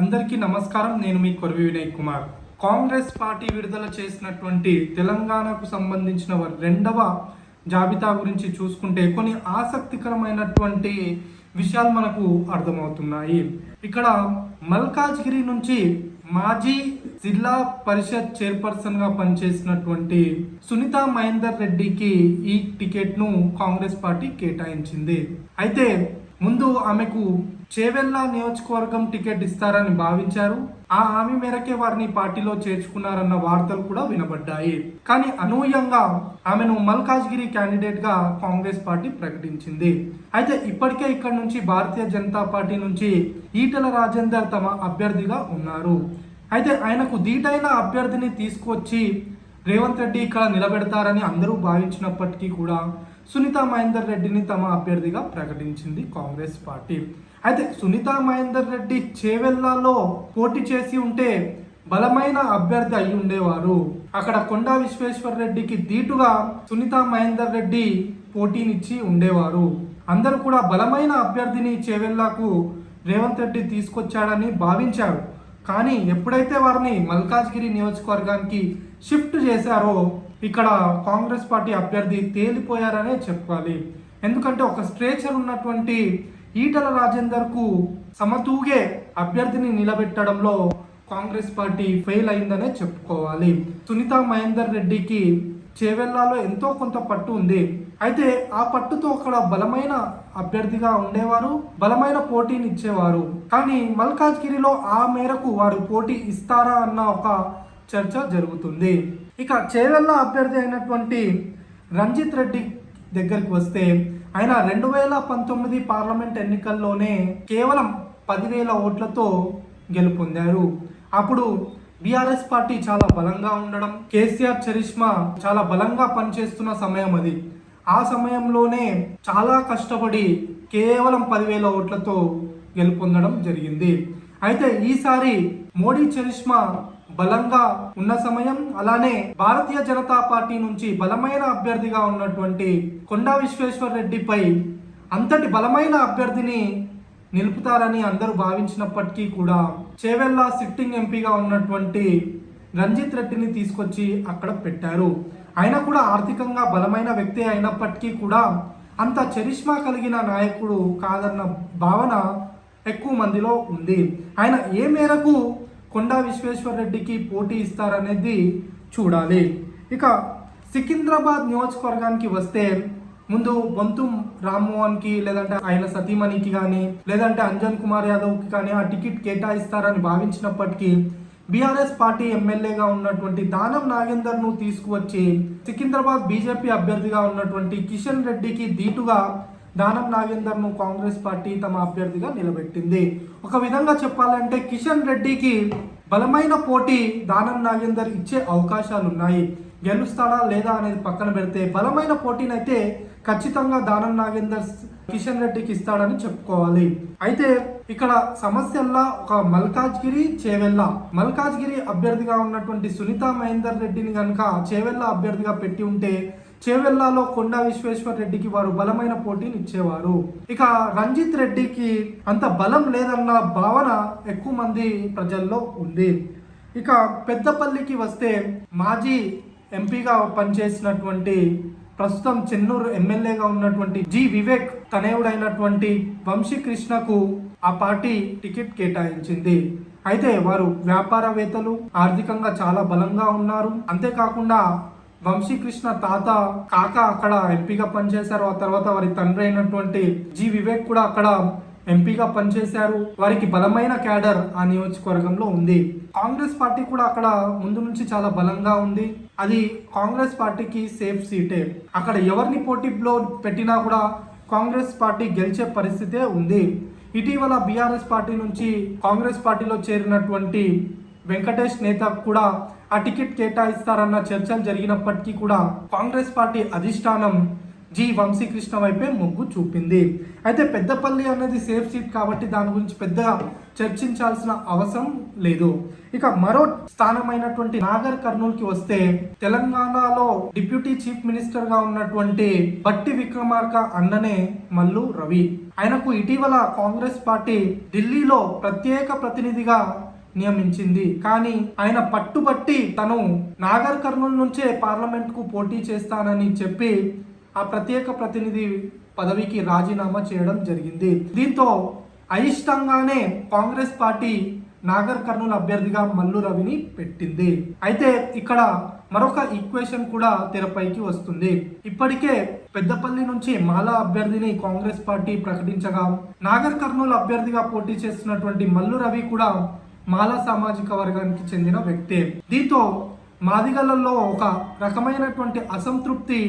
అందరికీ నమస్కారం నేను మీ కొరవి వినయ్ కుమార్. కాంగ్రెస్ పార్టీ విడుదల చేసినటువంటి తెలంగాణకు సంబంధించిన రెండవ జాబితా గురించి చూసుకుంటే కొన్ని ఆసక్తికరమైనటువంటి విషయాలు మనకు అర్థమవుతున్నాయి. ఇక్కడ మల్కాజ్గిరి నుంచి మాజీ జిల్లా పరిషత్ చైర్పర్సన్గా పనిచేసినటువంటి సునీత మహేందర్ రెడ్డికి ఈ టికెట్ను కాంగ్రెస్ పార్టీ కేటాయించింది. అయితే ముందు ఆమెకు చేవెల్లా నియోజకవర్గం టికెట్ ఇస్తారని భావించారు. ఆ హామీ మేరకే వారిని పార్టీలో చేర్చుకున్నారన్న వార్తలు కూడా వినబడ్డాయి. కానీ అనూహ్యంగా ఆమెను మల్కాజ్గిరి క్యాండిడేట్గా కాంగ్రెస్ పార్టీ ప్రకటించింది. అయితే ఇప్పటికే ఇక్కడ నుంచి భారతీయ జనతా పార్టీ నుంచి ఈటల రాజేందర్ తమ అభ్యర్థిగా ఉన్నారు. అయితే ఆయనకు దీటైన అభ్యర్థిని తీసుకొచ్చి రేవంత్ రెడ్డి ఇక్కడ నిలబెడతారని అందరూ భావించినప్పటికీ కూడా సునీత మహేందర్ రెడ్డిని తమ అభ్యర్థిగా ప్రకటించింది కాంగ్రెస్ పార్టీ. అయితే సునీత మహేందర్ రెడ్డి చేవెళ్ళలో పోటీ చేసి ఉంటే బలమైన అభ్యర్థి అయి ఉండేవారు. అక్కడ కొండా విశ్వేశ్వర్ రెడ్డికి ధీటుగా సునీత మహేందర్ రెడ్డి పోటీనిచ్చి ఉండేవారు. అందరూ కూడా బలమైన అభ్యర్థిని చేవెళ్ళకు రేవంత్ రెడ్డి తీసుకొచ్చాడని భావించారు. కానీ ఎప్పుడైతే వారిని మల్కాజ్గిరి నియోజకవర్గానికి షిఫ్ట్ చేశారో ఇక్కడ కాంగ్రెస్ పార్టీ అభ్యర్థి తేలిపోయారనే చెప్పాలి. ఎందుకంటే ఒక స్ట్రేచర్ ఉన్నటువంటి ఈటల రాజేందర్కు సమతూగే అభ్యర్థిని నిలబెట్టడంలో కాంగ్రెస్ పార్టీ ఫెయిల్ అయిందనే చెప్పుకోవాలి. సునీత మహేందర్ రెడ్డికి చేవెళ్ళాలో ఎంతో కొంత పట్టు ఉంది. అయితే ఆ పట్టుతో అక్కడ బలమైన అభ్యర్థిగా ఉండేవారు బలమైన పోటీని ఇచ్చేవారు కానీ మల్కాజ్గిరిలో ఆ మేరకు వారు పోటీ ఇస్తారా అన్న ఒక చర్చ జరుగుతుంది. ఇక చేవెళ్ళ అభ్యర్థి అయినటువంటి రంజిత్ రెడ్డి దగ్గరికి వస్తే ఆయన రెండు వేల పంతొమ్మిది పార్లమెంట్ ఎన్నికల్లోనే కేవలం పదివేల ఓట్లతో గెలుపొందారు. అప్పుడు బీఆర్ఎస్ పార్టీ చాలా బలంగా ఉండడం కేసీఆర్ చరిష్మా చాలా బలంగా పనిచేస్తున్న సమయం అది. ఆ సమయంలోనే చాలా కష్టపడి కేవలం పదివేల ఓట్లతో గెలుపొందడం జరిగింది. అయితే ఈసారి మోడీ చరిష్మా బలంగా ఉన్న సమయం అలానే భారతీయ జనతా పార్టీ నుంచి బలమైన అభ్యర్థిగా ఉన్నటువంటి కొండా విశ్వేశ్వర్ రెడ్డిపై అంతటి బలమైన అభ్యర్థిని నిలుపుతారని అందరూ భావించినప్పటికీ కూడా చేవెల్లా సిట్టింగ్ ఎంపీగా ఉన్నటువంటి రంజిత్ రెడ్డిని తీసుకొచ్చి అక్కడ పెట్టారు. ఆయన కూడా ఆర్థికంగా బలమైన వ్యక్తి అయినప్పటికీ కూడా అంత చరిష్మా కలిగిన నాయకుడు కాదన్న భావన ఎక్కువ మందిలో ఉంది. ఆయన ఏ మేరకు కొండా విశ్వేశ్వర్ రెడ్డికి పోటీ ఇస్తారనేది చూడాలి. ఇక సికింద్రాబాద్ నియోజకవర్గానికి వస్తే ముందు బొంతు రామ్మోహన్కి లేదంటే ఆయన సతీమణికి కానీ లేదంటే అంజన్ కుమార్ యాదవ్కి కానీ ఆ టికెట్ కేటాయిస్తారని భావించినప్పటికీ బీఆర్ఎస్ పార్టీ ఎమ్మెల్యేగా ఉన్నటువంటి దానం నాగేందర్ను తీసుకువచ్చి సికింద్రాబాద్ బీజేపీ అభ్యర్థిగా ఉన్నటువంటి కిషన్ రెడ్డికి దీటుగా దానం నాగేందర్ను కాంగ్రెస్ పార్టీ తమ అభ్యర్థిగా నిలబెట్టింది. ఒక విధంగా చెప్పాలంటే కిషన్ రెడ్డికి బలమైన పోటీ దానం నాగేందర్ ఇచ్చే అవకాశాలు ఉన్నాయి గెలుస్తాడా లేదా అనేది పక్కన పెడితే బలమైన పోటీనైతే ఖచ్చితంగా దానం నాగేందర్ కిషన్ రెడ్డికి ఇస్తాడని చెప్పుకోవాలి. అయితే ఇక్కడ సమస్యల్లా ఒక మల్కాజ్గిరి చేవెల్ల మల్కాజ్గిరి అభ్యర్థిగా ఉన్నటువంటి సునీత మహేందర్ రెడ్డిని కనుక చేవెల్ల అభ్యర్థిగా పెట్టి ఉంటే చేవెల్లాలో కొండా విశ్వేశ్వర్ రెడ్డికి వారు బలమైన పోటీని ఇచ్చేవారు. ఇక రంజిత్ రెడ్డికి అంత బలం లేదన్న భావన ఎక్కువ మంది ప్రజల్లో ఉంది. ఇక పెద్దపల్లికి వస్తే మాజీ ఎంపీగా పనిచేసినటువంటి ప్రస్తుతం చెన్నూరు ఎమ్మెల్యేగా ఉన్నటువంటి జి వివేక్ తనయుడైనటువంటి వంశీకృష్ణకు ఆ పార్టీ టికెట్ కేటాయించింది. అయితే వారు వ్యాపారవేత్తలు ఆర్థికంగా చాలా బలంగా ఉన్నారు. అంతేకాకుండా వంశీకృష్ణ తాత కాక అక్కడ ఎంపీగా పనిచేశారు. ఆ తర్వాత వారి తండ్రి అయినటువంటి జి వివేక్ కూడా అక్కడ ఎంపీగా పనిచేశారు. వారికి బలమైన క్యాడర్ ఆ నియోజకవర్గంలో ఉంది. కాంగ్రెస్ పార్టీ కూడా అక్కడ ముందు నుంచి చాలా బలంగా ఉంది. అది కాంగ్రెస్ పార్టీకి సేఫ్ సీటే. అక్కడ ఎవరిని పోటీలో పెట్టినా కూడా కాంగ్రెస్ పార్టీ గెలిచే పరిస్థితే ఉంది. ఇటీవల బీఆర్ఎస్ పార్టీ నుంచి కాంగ్రెస్ పార్టీలో చేరినటువంటి వెంకటేష్ నేత కూడా ఆ టికెట్ కేటాయిస్తారన్న చర్చలు జరిగినప్పటికీ కూడా కాంగ్రెస్ పార్టీ అధిష్టానం జి వంశీకృష్ణ వైపే మొగ్గు చూపింది. అయితే పెద్దపల్లి అన్నది సేఫ్ సీట్ కాబట్టి దాని గురించి పెద్దగా చర్చించాల్సిన అవసరం లేదు. ఇక మరో స్థానమైనటువంటి నాగర్ కర్నూలుకి వస్తే తెలంగాణలో డిప్యూటీ చీఫ్ మినిస్టర్గా ఉన్నటువంటి బట్టి విక్రమార్క అన్ననే మల్లు రవి. ఆయనకు ఇటీవల కాంగ్రెస్ పార్టీ ఢిల్లీలో ప్రత్యేక ప్రతినిధిగా నియమించింది. కానీ ఆయన పట్టుబట్టి తను నాగర్ కర్నూలు నుంచే పార్లమెంట్కు పోటీ చేస్తానని చెప్పి ఆ ప్రత్యేక ప్రతినిధి పదవికి రాజీనామా చేయడం జరిగింది. దీంతో అయిష్టంగానే కాంగ్రెస్ పార్టీ నాగర్ కర్నూలు అభ్యర్థిగా మల్లు రవిని పెట్టింది. అయితే ఇక్కడ మరొక ఈక్వేషన్ కూడా తెరపైకి వస్తుంది. ఇప్పటికే పెద్దపల్లి నుంచి మాలా అభ్యర్థిని కాంగ్రెస్ పార్టీ ప్రకటించగా నాగర్ కర్నూలు అభ్యర్థిగా పోటీ చేస్తున్నటువంటి మల్లు రవి కూడా మాలా సామాజిక వర్గానికి చెందిన వ్యక్తే. దీంతో మాదిగలలో ఒక రకమైనటువంటి అసంతృప్తి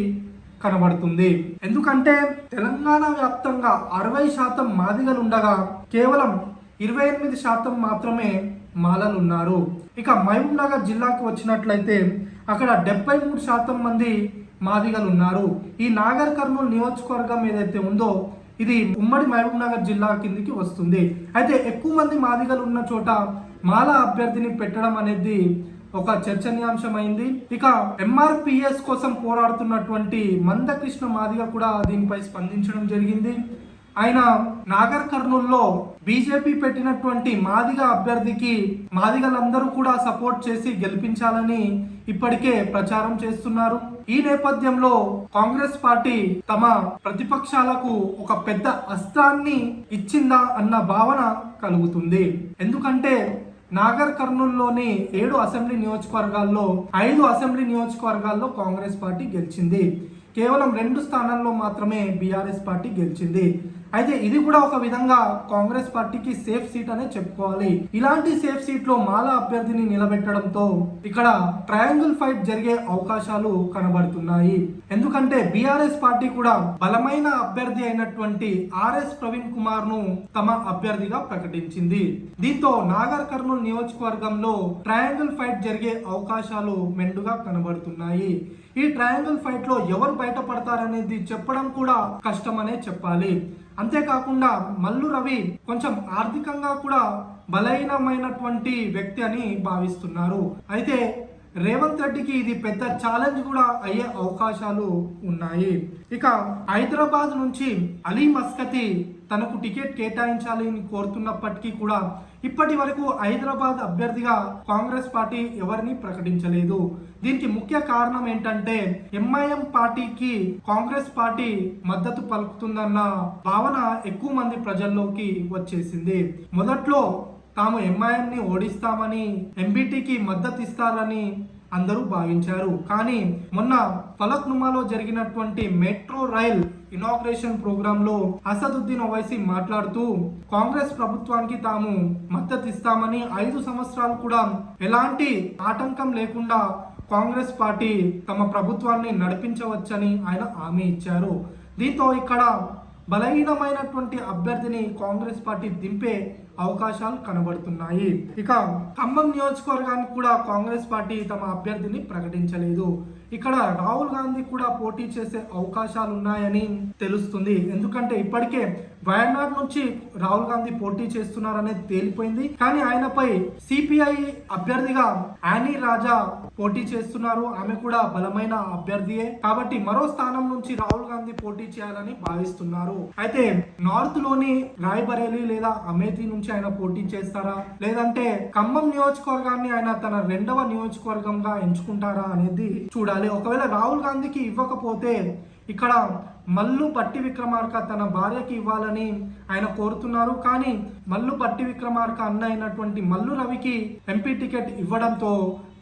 కనబడుతుంది. ఎందుకంటే తెలంగాణ వ్యాప్తంగా అరవై శాతం మాదిగలు ఉండగా కేవలం ఇరవై ఎనిమిది శాతం మాత్రమే మాలలు ఉన్నారు ఇక మహబూబ్ నగర్ జిల్లాకు వచ్చినట్లయితే అక్కడ డెబ్బై మూడు శాతం మంది మాదిగలు ఉన్నారు ఈ నాగర్ కర్నూలు నియోజకవర్గం ఏదైతే ఉందో ఇది ఉమ్మడి మహబూబ్ నగర్ జిల్లా కిందికి వస్తుంది. అయితే ఎక్కువ మంది మాదిగలు ఉన్న చోట మాల అభ్యర్థిని పెట్టడం అనేది ఒక చర్చనీయాంశమైంది. ఇక ఎంఆర్పిఎస్ కోసం పోరాడుతున్నటువంటి మందకృష్ణ మాదిగ కూడా దీనిపై స్పందించడం జరిగింది. ఆయన నాగర్ కర్నూల్లో బీజేపీ పెట్టినటువంటి మాదిగ అభ్యర్థికి మాదిగలందరూ కూడా సపోర్ట్ చేసి గెలిపించాలని ఇప్పటికే ప్రచారం చేస్తున్నారు. ఈ నేపథ్యంలో కాంగ్రెస్ పార్టీ తమ ప్రతిపక్షాలకు ఒక పెద్ద అస్త్రాన్ని ఇచ్చిందా అన్న భావన కలుగుతుంది. ఎందుకంటే నాగర్ కర్నూల్లోని ఏడు అసెంబ్లీ నియోజకవర్గాల్లో ఐదు అసెంబ్లీ నియోజకవర్గాల్లో కాంగ్రెస్ పార్టీ గెలిచింది. కేవలం రెండు స్థానాల్లో మాత్రమే బీఆర్ఎస్ పార్టీ గెలిచింది. అయితే ఇది కూడా ఒక విధంగా కాంగ్రెస్ పార్టీకి సేఫ్ సీట్ అనే చెప్పుకోవాలి. ఇలాంటి సేఫ్ సీట్లో మాల అభ్యర్థిని నిలబెట్టడంతో ఇక్కడ ట్రయాంగిల్ ఫైట్ జరిగే అవకాశాలు కనబడుతున్నాయి. ఎందుకంటే బీఆర్ఎస్ పార్టీ కూడా బలమైన అభ్యర్థి అయినటువంటి ఆర్ఎస్ ప్రవీణ్ కుమార్ను తమ అభ్యర్థిగా ప్రకటించింది. దీంతో నాగర్ కర్నూలు నియోజకవర్గంలో ట్రయాంగిల్ ఫైట్ జరిగే అవకాశాలు మెండుగా కనబడుతున్నాయి. ఈ ట్రయాంగిల్ ఫైట్లో ఎవరు బయటపడతారనేది చెప్పడం కూడా కష్టమనే చెప్పాలి. అంతేకాకుండా మల్లు రవి కొంచెం ఆర్థికంగా కూడా బలహీనమైనటువంటి వ్యక్తి అని భావిస్తున్నారు. అయితే రేవంత్ రెడ్డికి ఇది పెద్ద ఛాలెంజ్ కూడా అయ్యే అవకాశాలు ఉన్నాయి. ఇక హైదరాబాద్ నుంచి అలీ మస్కతి తనకు టికెట్ కేటాయించాలి అని కోరుతున్నప్పటికీ కూడా ఇప్పటి వరకు హైదరాబాద్ అభ్యర్థిగా కాంగ్రెస్ పార్టీ ఎవరిని ప్రకటించలేదు. దీనికి ముఖ్య కారణం ఏంటంటే ఎంఐఎం పార్టీకి కాంగ్రెస్ పార్టీ మద్దతు పలుకుతుందన్న భావన ఎక్కువ మంది ప్రజల్లోకి వచ్చేసింది. మొదట్లో తాము ఎంఐఎంని ఓడిస్తామని ఎంబీటీకి మద్దతు ఇస్తారని అందరూ భావించారు. కానీ మొన్న ఫలక్నుమాలో జరిగినటువంటి మెట్రో రైల్ ఇనాగ్రేషన్ ప్రోగ్రామ్లో అసదుద్దీన్ ఓవైసీ మాట్లాడుతూ కాంగ్రెస్ ప్రభుత్వానికి తాము మద్దతు ఇస్తామని ఐదు సంవత్సరాలు కూడా ఎలాంటి ఆటంకం లేకుండా కాంగ్రెస్ పార్టీ తమ ప్రభుత్వాన్ని నడిపించవచ్చని ఆయన హామీ ఇచ్చారు. దీంతో ఇక్కడ బలహీనమైనటువంటి అభ్యర్థిని కాంగ్రెస్ పార్టీ దింపే అవకాశాలు కనబడుతున్నాయి. ఇక ఖమ్మం నియోజకవర్గానికి కూడా కాంగ్రెస్ పార్టీ తమ అభ్యర్థిని ప్రకటించలేదు. ఇక్కడ రాహుల్ గాంధీ కూడా పోటీ చేసే అవకాశాలు ఉన్నాయని తెలుస్తుంది. ఎందుకంటే ఇప్పటికే వయనాడ్ నుంచి రాహుల్ గాంధీ పోటీ చేస్తున్నారనేది తేలిపోయింది. కానీ ఆయనపై సిపిఐ అభ్యర్థిగా యానీ రాజా పోటీ చేస్తున్నారు. ఆమె కూడా బలమైన అభ్యర్థియే. కాబట్టి మరో స్థానం నుంచి రాహుల్ గాంధీ పోటీ చేయాలని భావిస్తున్నారు. అయితే నార్త్లోని రాయ్బరేలీ లేదా అమేథీ నుంచి ఆయన పోటీ చేస్తారా? లేదంటే ఖమ్మం నియోజకవర్గాన్ని ఆయన తన రెండవ నియోజకవర్గంగా ఎంచుకుంటారా అనేది చూడాలి. ఒకవేళ రాహుల్ గాంధీకి ఇవ్వకపోతే ఇక్కడ మల్లు పట్టి విక్రమార్క తన భార్యకి ఇవ్వాలని ఆయన కోరుతున్నారు. కానీ మల్లు పట్టి విక్రమార్క అన్న అయినటువంటి మల్లు రవికి ఎంపీ టికెట్ ఇవ్వడంతో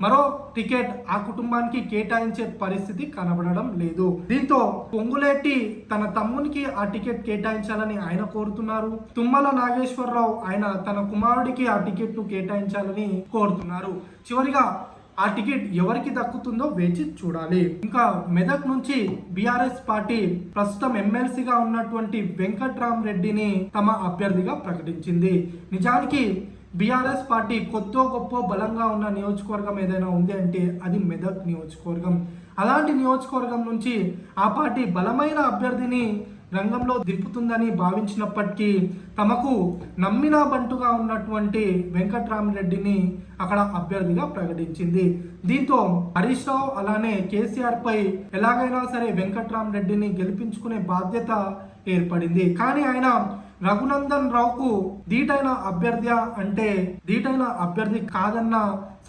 మరో టికెట్ ఆ కుటుంబానికి కేటాయించే పరిస్థితి కనబడడం లేదు. దీంతో పొంగులేటి తన తమ్మునికి ఆ టికెట్ కేటాయించాలని ఆయన కోరుతున్నారు. తుమ్మల నాగేశ్వరరావు ఆయన తన కుమారుడికి ఆ టికెట్ను కేటాయించాలని కోరుతున్నారు. చివరిగా ఆ టికెట్ ఎవరికి దక్కుతుందో వేచి చూడాలి. ఇంకా మెదక్ నుంచి బీఆర్ఎస్ పార్టీ ప్రస్తుతం ఎమ్మెల్సీగా ఉన్నటువంటి వెంకట్రామ్ రెడ్డిని తమ అభ్యర్థిగా ప్రకటించింది. నిజానికి బీఆర్ఎస్ పార్టీ కొత్త గొప్ప బలంగా ఉన్న నియోజకవర్గం ఏదైనా ఉంది అంటే అది మెదక్ నియోజకవర్గం. అలాంటి నియోజకవర్గం నుంచి ఆ పార్టీ బలమైన అభ్యర్థిని రంగంలో దింపుతుందని భావించినప్పటికీ తమకు నమ్మిన బంటుగా ఉన్నటువంటి వెంకట్రామరెడ్డిని అక్కడ అభ్యర్థిగా ప్రకటించింది. దీంతో హరీష్ రావు అలానే కేసీఆర్ పై ఎలాగైనా సరే వెంకట్రామరెడ్డిని గెలిపించుకునే బాధ్యత ఏర్పడింది. కానీ ఆయన రఘునందన్ రావుకు దీటైన అభ్యర్థి అంటే దీటైన అభ్యర్థి కాదన్న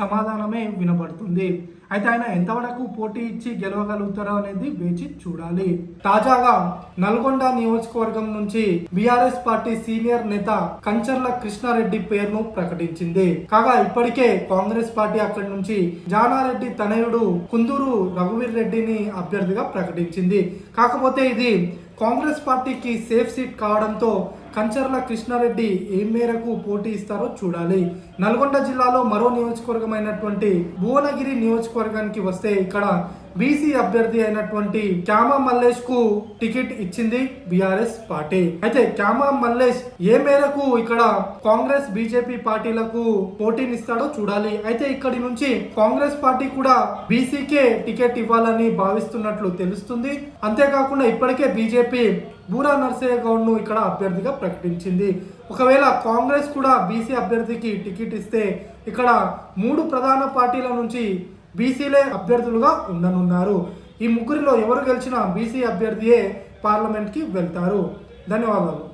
సమాధానమే వినబడుతుంది. అయితే ఆయన ఎంతవరకు పోటీ ఇచ్చి గెలవగలుగుతారో అనేది వేచి చూడాలి. తాజాగా నల్గొండ నియోజకవర్గం నుంచి బీఆర్ఎస్ పార్టీ సీనియర్ నేత కంచర్ల కృష్ణారెడ్డి పేరును ప్రకటించింది. కాగా ఇప్పటికే కాంగ్రెస్ పార్టీ అక్కడి నుంచి జానారెడ్డి తనయుడు కుందూరు రఘువీర్ రెడ్డిని అభ్యర్థిగా ప్రకటించింది. కాకపోతే ఇది కాంగ్రెస్ పార్టీకి సేఫ్ సీట్ కావడంతో కంచర్ల కృష్ణారెడ్డి ఏ మేరకు పోటీ ఇస్తారో చూడాలి. నల్గొండ జిల్లాలో మరో నియోజకవర్గమైనటువంటి భువనగిరి నియోజకవర్గానికి వస్తే ఇక్కడ బీసీ అభ్యర్థి అయినటువంటి క్యామా మల్లేష్కు టికెట్ ఇచ్చింది బీఆర్ఎస్ పార్టీ. అయితే క్యామా మల్లేష్ ఏ మేరకు ఇక్కడ కాంగ్రెస్ బీజేపీ పార్టీలకు పోటీనిస్తాడో చూడాలి. అయితే ఇక్కడి నుంచి కాంగ్రెస్ పార్టీ కూడా బీసీకే టికెట్ ఇవ్వాలని భావిస్తున్నట్లు తెలుస్తుంది. అంతేకాకుండా ఇప్పటికే బీజేపీ బూరా నర్సయ్య గౌడ్ను ఇక్కడ అభ్యర్థిగా ప్రకటించింది. ఒకవేళ కాంగ్రెస్ కూడా బీసీ అభ్యర్థికి టికెట్ ఇస్తే ఇక్కడ మూడు ప్రధాన పార్టీల నుంచి బీసీలే అభ్యర్థులుగా ఉండనున్నారు. ఈ ముగ్గురిలో ఎవరు గెలిచినా బీసీ అభ్యర్థియే పార్లమెంట్కి వెళ్తారు. ధన్యవాదాలు.